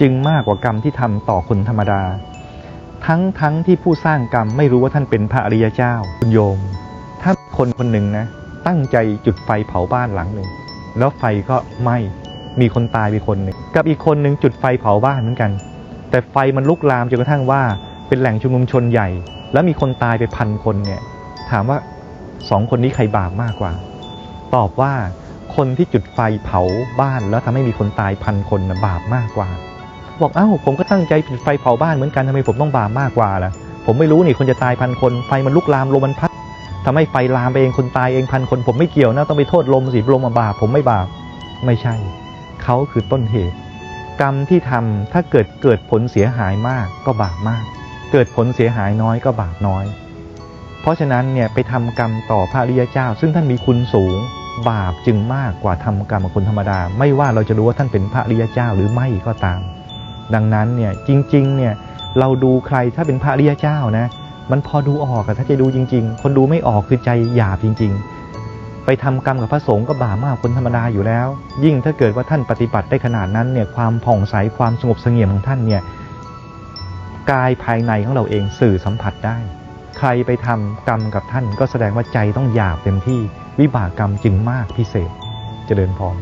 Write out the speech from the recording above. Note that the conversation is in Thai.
จึงมากกว่ากรรมที่ทำต่อคนธรรมดา ทั้งทั้งที่ผู้สร้างกรรมไม่รู้ว่าท่านเป็นพระอริยเจ้าคุณโยม ถ้าคนคนหนึ่งนะ ตั้งใจจุดไฟเผาบ้านหลังหนึ่งแล้วไฟก็ไหม้มีคนตายไปคนหนึ่งกับอีกคนหนึ่งจุดไฟเผาบ้านเหมือนกัน แต่ไฟมันลุกลามจนกระทั่งว่าเป็นแหล่งชุมนุมชนใหญ่ แล้วมีคนตายไปพันคนเนี่ยถามว่าสองคนนี้ใครบาปมากกว่า ตอบว่าคนที่จุดไฟเผาบ้านแล้วทำให้มีคนตายพันคนนะบาปมากกว่า บอกเอ้าผมก็ตั้งใจจุดไฟเผาบ้านเหมือนกันทำไมผมต้องบาปมากกว่าล่ะผมไม่รู้นี่คนจะตายพันคนไฟมันลุกลามลมมันพัดทำให้ไฟลามไปเองคนตายเองพันคนผมไม่เกี่ยวนะต้องไปโทษลมสิลมมาบาปผมไม่บาปไม่ใช่เขาคือต้นเหตุ กรรมที่ทำถ้าเกิดเกิดผลเสียหายมากก็บาปมาก เกิดผลเสียหายน้อยก็บาปน้อย เพราะฉะนั้นเนี่ยไปทำกรรมต่อพระริยเจ้า ซึ่งท่านมีคุณสูงบาปจึงมากกว่าทำกรรมคนธรรมดา ไม่ว่าเราจะรู้ว่าท่านเป็นพระริยเจ้าหรือไม่ก็ตาม ดังนั้นเนี่ยจริงๆเนี่ยเราดูใครถ้าเป็นพระริยเจ้านะ มันพอดูออกอะถ้าจะดูจริง ๆ คนดูไม่ออกคือใจหยาบจริง ๆ ไปทำกรรมกับพระสงฆ์ก็บาปมากคนธรรมดาอยู่แล้ว ยิ่งถ้าเกิดว่าท่านปฏิบัติได้ขนาดนั้นเนี่ยความผ่องใสความสงบเสงี่ยมของท่านเนี่ยกายภายในของเราเองสื่อสัมผัสได้ ใครไปทำกรรมกับท่านก็แสดงว่าใจต้องหยาบเต็มที่วิบากกรรมจึงมากพิเศษเจริญพร